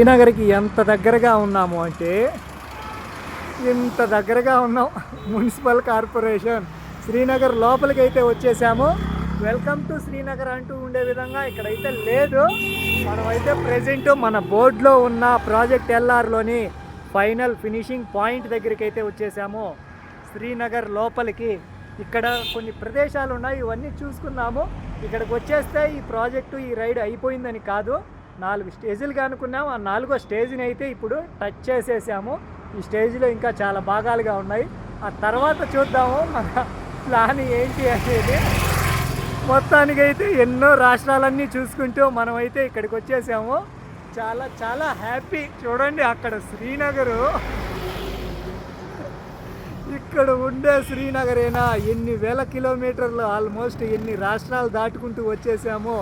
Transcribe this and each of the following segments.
శ్రీనగర్కి ఎంత దగ్గరగా ఉన్నాము అంటే ఇంత దగ్గరగా ఉన్నాం. మున్సిపల్ కార్పొరేషన్ శ్రీనగర్ లోపలికి అయితే వచ్చేసాము. వెల్కమ్ టు శ్రీనగర్ అంటూ ఉండే విధంగా ఇక్కడైతే లేదు. మనమైతే ప్రజెంట్ మన బోర్డులో ఉన్న ప్రాజెక్ట్ ఎల్ఆర్లోని ఫైనల్ ఫినిషింగ్ పాయింట్ దగ్గరికి అయితే వచ్చేసాము. శ్రీనగర్ లోపలికి ఇక్కడ కొన్ని ప్రదేశాలు ఉన్నాయి ఇవన్నీ చూసుకున్నాము ఇక్కడికి వచ్చేస్తే ఈ ప్రాజెక్టు ఈ రైడ్ అయిపోయిందని కాదు. నాలుగు స్టేజీలుగా అనుకున్నాం ఆ నాలుగో స్టేజ్ని అయితే ఇప్పుడు టచ్ చేసేసాము. ఈ స్టేజ్లో ఇంకా చాలా భాగాలుగా ఉన్నాయి. ఆ తర్వాత చూద్దాము మన ప్లాన్ ఏంటి అనేది. మొత్తానికైతే ఎన్నో రాష్ట్రాలన్నీ చూసుకుంటూ మనమైతే ఇక్కడికి వచ్చేసాము. చాలా చాలా హ్యాపీ. చూడండి అక్కడ శ్రీనగరు. ఇక్కడ ఉండే శ్రీనగరేనా? ఎన్ని వేల కిలోమీటర్లు ఆల్మోస్ట్ ఎన్ని రాష్ట్రాలు దాటుకుంటూ వచ్చేసామో.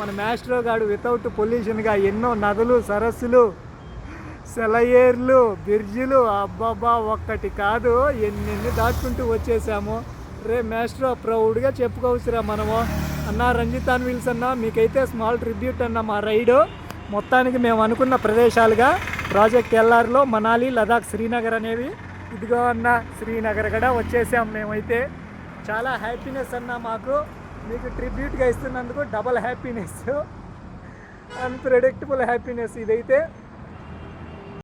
మన మాస్ట్రో గాడు వితౌట్ పొల్యూషన్గా ఎన్నో నదులు సరస్సులు సెలయేర్లు బిర్జులు అబ్బాబా ఒక్కటి కాదు ఎన్నెన్ని దాటుకుంటూ వచ్చేసాము. రే మాస్ట్రో ప్రౌడ్గా చెప్పుకోవచ్చురా మనము. అన్న రంజితాన్ విల్స్ అన్న మీకైతే స్మాల్ ట్రిబ్యూట్ అన్న మా రైడు. మొత్తానికి మేము అనుకున్న ప్రదేశాలుగా ప్రాజెక్ట్ ఎల్ఆర్లో మనాలి లదాఖ్ శ్రీనగర్ అనేవి. ఇదిగో అన్న శ్రీనగర్ కూడా వచ్చేసాం మేమైతే. చాలా హ్యాపీనెస్ అన్న మాకు. మీకు ట్రిబ్యూట్గా ఇస్తున్నందుకు డబల్ హ్యాపీనెస్ అన్ప్రెడిక్టబుల్ హ్యాపీనెస్ ఇదైతే.